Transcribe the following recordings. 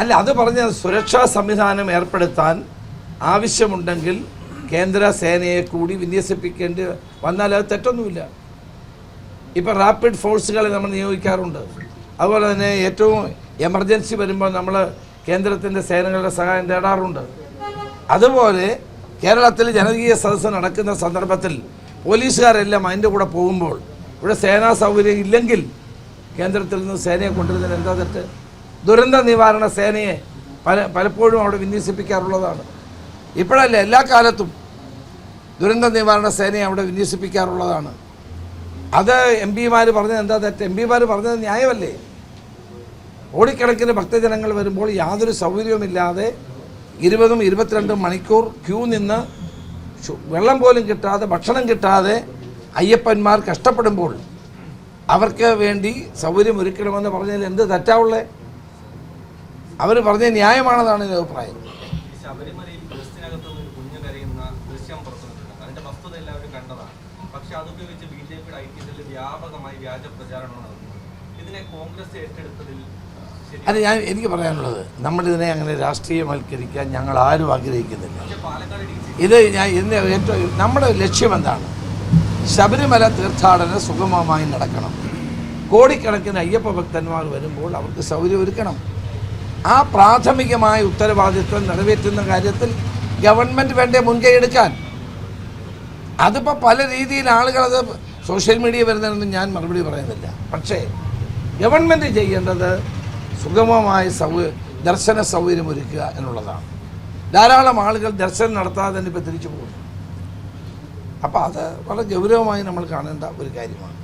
അല്ല അത് പറഞ്ഞ സുരക്ഷാ സംവിധാനം ഏർപ്പെടുത്താൻ ആവശ്യമുണ്ടെങ്കിൽ കേന്ദ്ര സേനയെ കൂടി വിന്യസിപ്പിക്കേണ്ടി വന്നാൽ അത് തെറ്റൊന്നുമില്ല. ഇപ്പം റാപ്പിഡ് ഫോഴ്സുകളെ നമ്മൾ നിയോഗിക്കാറുണ്ട്. അതുപോലെ തന്നെ ഏറ്റവും എമർജൻസി വരുമ്പോൾ നമ്മൾ കേന്ദ്രത്തിന്റെ സേനകളുടെ സഹായം തേടാറുണ്ട്. അതുപോലെ കേരളത്തിൽ ജനകീയ സദസ്സ് നടക്കുന്ന സന്ദർഭത്തിൽ പോലീസുകാരെല്ലാം അതിന്റെ കൂടെ പോകുമ്പോൾ ഇവിടെ സേനാ സൗകര്യം ഇല്ലെങ്കിൽ കേന്ദ്രത്തിൽ നിന്ന് സേനയെ കൊണ്ടുവരുന്നതിന് എന്താ തെറ്റ്? ദുരന്ത നിവാരണ സേനയെ പല പലപ്പോഴും അവിടെ വിന്യസിപ്പിക്കാറുള്ളതാണ്. ഇപ്പോഴല്ല എല്ലാ കാലത്തും ദുരന്ത നിവാരണ സേനയെ അവിടെ വിന്യസിപ്പിക്കാറുള്ളതാണ്. അത് എം പിമാർ പറഞ്ഞത് എന്താ തെറ്റ്? എം പിമാർ പറഞ്ഞത് ന്യായമല്ലേ? കോടിക്കണക്കിന് ഭക്തജനങ്ങൾ വരുമ്പോൾ യാതൊരു സൗകര്യവുമില്ലാതെ ഇരുപതും ഇരുപത്തിരണ്ടും മണിക്കൂർ ക്യൂ നിന്ന് വെള്ളം പോലും കിട്ടാതെ ഭക്ഷണം കിട്ടാതെ അയ്യപ്പന്മാർ കഷ്ടപ്പെടുമ്പോൾ അവർക്ക് വേണ്ടി സൗകര്യം ഒരുക്കണമെന്ന് പറഞ്ഞതിൽ എന്ത് തെറ്റാവുള്ളേ അവർ പറഞ്ഞ ന്യായമാണെന്നാണ് എന്റെ അഭിപ്രായം. ശബരിമലയിൽ ബസ്സിനകത്ത് ഒരു കുഞ്ഞ് കരയുന്ന ദൃശ്യം പുറത്തുവിട്ടിട്ടുണ്ട് അതിന്റെ വസ്തുത എല്ലാവരും കണ്ടതാണ്. പക്ഷെ അതുപയോഗിച്ച് ബി ജെ പിയുടെ ഐക്യത്തിൽ വ്യാപകമായി വ്യാജ പ്രചാരണം ഇതിനെ കോൺഗ്രസ് ഏറ്റെടുത്തതിൽ അത് ഞാൻ എനിക്ക് പറയാനുള്ളത് നമ്മളിതിനെ അങ്ങനെ രാഷ്ട്രീയവൽക്കരിക്കാൻ ഞങ്ങൾ ആരും ആഗ്രഹിക്കുന്നില്ല. ഇത് ഞാൻ ഇതിന്റെ ഏറ്റവും നമ്മുടെ ലക്ഷ്യം എന്താണ്? ശബരിമല തീർത്ഥാടനം സുഗമമായി നടക്കണം. കോടിക്കണക്കിന് അയ്യപ്പ ഭക്തന്മാർ വരുമ്പോൾ അവർക്ക് സൗകര്യം ഒരുക്കണം. ആ പ്രാഥമികമായ ഉത്തരവാദിത്വം നിറവേറ്റുന്ന കാര്യത്തിൽ ഗവൺമെന്റ് വേണ്ടേ മുൻകൈ എടുക്കാൻ അതിപ്പോൾ പല രീതിയിൽ ആളുകൾ അത് സോഷ്യൽ മീഡിയ വരുന്നതെന്ന് ഞാൻ മറുപടി പറയുന്നില്ല. പക്ഷേ ഗവൺമെന്റ് ചെയ്യേണ്ടത് സുഗമമായ സൗ ദർശന സൗകര്യം ഒരുക്കുക എന്നുള്ളതാണ്. ധാരാളം ആളുകൾ ദർശനം നടത്താതെ തന്നെ ഇപ്പോൾ തിരിച്ചു പോകുന്നു. അപ്പോൾ അത് വളരെ ഗൗരവമായി നമ്മൾ കാണേണ്ട ഒരു കാര്യമാണ്.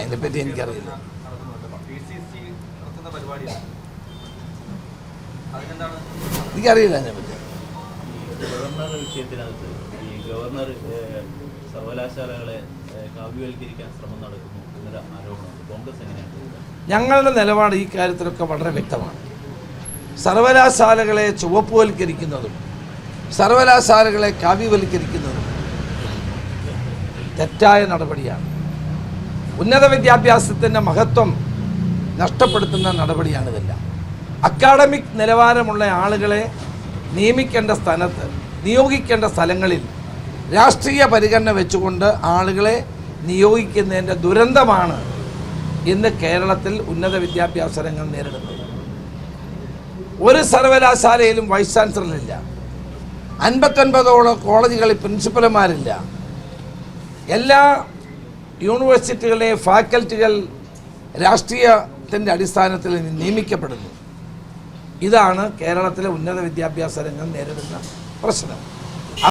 അതിനെപ്പറ്റി എനിക്കറിയില്ല. നടത്തുന്നുണ്ട് ഡി സി സി നടത്തുന്ന പരിപാടിയാണ്. അതിനെന്താണ്? എനിക്കറിയില്ല അതിനെപ്പറ്റി ഗവർണർ വിഷയത്തിനകത്ത് ഈ ഗവർണർ ഏഹ്, സർവകലാശാലകളെ കാവ്യവൽക്കരിക്കാൻ ശ്രമം നടക്കുന്നു എന്നൊരു ആരോപണമുണ്ട് കോൺഗ്രസ് എങ്ങനെയാണ് ഞങ്ങളുടെ നിലപാട് ഈ കാര്യത്തിലൊക്കെ വളരെ വ്യക്തമാണ്. സർവകലാശാലകളെ ചുവപ്പുവൽക്കരിക്കുന്നതും സർവകലാശാലകളെ കാവ്യവൽക്കരിക്കുന്നതും തെറ്റായ നടപടിയാണ്. ഉന്നത വിദ്യാഭ്യാസത്തിന്റെ മഹത്വം നഷ്ടപ്പെടുത്തുന്ന നടപടിയാണിതെല്ലാം അക്കാഡമിക് നിലവാരമുള്ള ആളുകളെ നിയമിക്കേണ്ട സ്ഥാനത്ത് നിയോഗിക്കേണ്ട സ്ഥലങ്ങളിൽ രാഷ്ട്രീയ പരിഗണന വെച്ചുകൊണ്ട് ആളുകളെ നിയോഗിക്കുന്നതിന്റെ ദുരന്തമാണ് ഇന്ന് കേരളത്തിൽ ഉന്നത വിദ്യാഭ്യാസ രംഗം നേരിടുന്നത്. ഒരു സർവകലാശാലയിലും വൈസ് ചാൻസലറില്ല. അൻപത്തൊൻപതോളം കോളേജുകളിൽ പ്രിൻസിപ്പൽമാരില്ല. എല്ലാ യൂണിവേഴ്സിറ്റികളിലെ ഫാക്കൽറ്റികൾ രാഷ്ട്രീയത്തിന്റെ അടിസ്ഥാനത്തിൽ നിയമിക്കപ്പെടുന്നു. ഇതാണ് കേരളത്തിലെ ഉന്നത വിദ്യാഭ്യാസ രംഗം നേരിടുന്ന പ്രശ്നം.